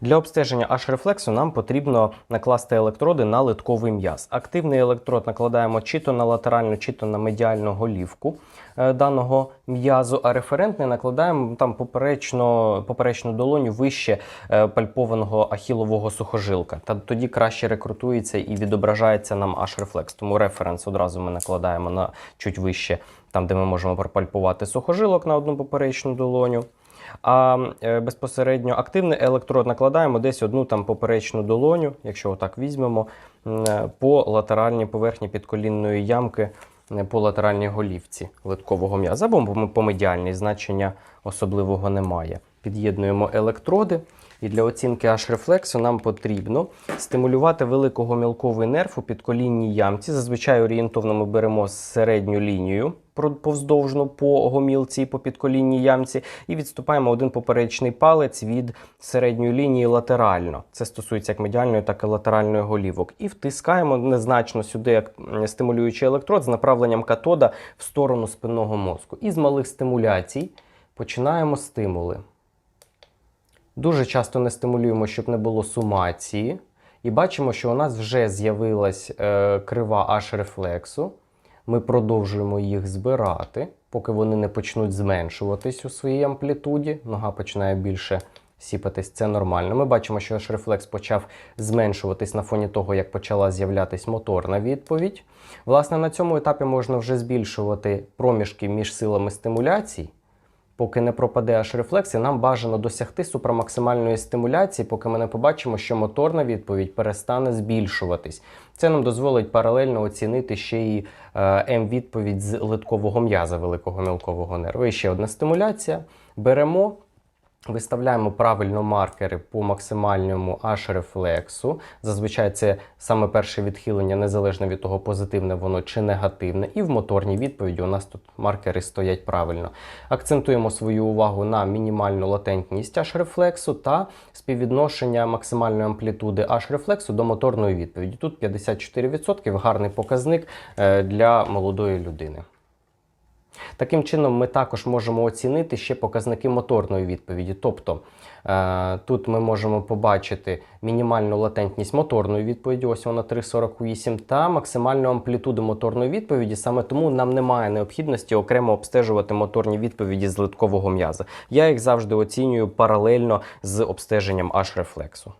Для обстеження H-рефлексу нам потрібно накласти електроди на литковий м'яз. Активний електрод накладаємо чи то на латеральну, чи то на медіальну голівку е, даного м'язу, а референтний накладаємо там поперечно, поперечну долоню вище е, пальпованого ахілового сухожилка. Та тоді краще рекрутується і відображається нам H-рефлекс. Тому референс одразу ми накладаємо на чуть вище, там де ми можемо пропальпувати сухожилок на одну поперечну долоню. А е, безпосередньо активний електрод накладаємо десь одну там поперечну долоню, якщо отак візьмемо, е, по латеральній поверхні підколінної ямки, е, по латеральній голівці литкового м'яза, бо по- медіальній значення особливого немає. Під'єднуємо електроди. І для оцінки H-рефлексу нам потрібно стимулювати великого мілковий нерв у підколінній ямці. Зазвичай орієнтовно ми беремо середню лінію повздовжну по гомілці і по підколінній ямці, і відступаємо один поперечний палець від середньої лінії латерально. Це стосується як медіальної, так і латеральної голівок. І втискаємо незначно сюди як стимулюючий електрод з направленням катода в сторону спинного мозку. І з малих стимуляцій починаємо стимули. Дуже часто не стимулюємо, щоб не було сумації. І бачимо, що у нас вже з'явилась е, крива H-рефлексу. Ми продовжуємо їх збирати, поки вони не почнуть зменшуватись у своїй амплітуді. Нога починає більше сіпатись, це нормально. Ми бачимо, що H-рефлекс почав зменшуватись на фоні того, як почала з'являтись моторна відповідь. Власне, на цьому етапі можна вже збільшувати проміжки між силами стимуляцій. Поки не пропаде аж рефлексія, нам бажано досягти супрамаксимальної стимуляції, поки ми не побачимо, що моторна відповідь перестане збільшуватись. Це нам дозволить паралельно оцінити ще й е, М-відповідь з литкового м'яза великого мілкового нерву. І ще одна стимуляція. Беремо. Виставляємо правильно маркери по максимальному H-рефлексу. Зазвичай це саме перше відхилення, незалежно від того, позитивне воно чи негативне. І в моторній відповіді у нас тут маркери стоять правильно. Акцентуємо свою увагу на мінімальну латентність H-рефлексу та співвідношення максимальної амплітуди H-рефлексу до моторної відповіді. Тут 54% гарний показник е, для молодої людини. Таким чином, ми також можемо оцінити ще показники моторної відповіді. Тобто е, тут ми можемо побачити мінімальну латентність моторної відповіді, ось вона 3,48, та максимальну амплітуду моторної відповіді. Саме тому нам немає необхідності окремо обстежувати моторні відповіді з литкового м'яза. Я їх завжди оцінюю паралельно з обстеженням H-рефлексу.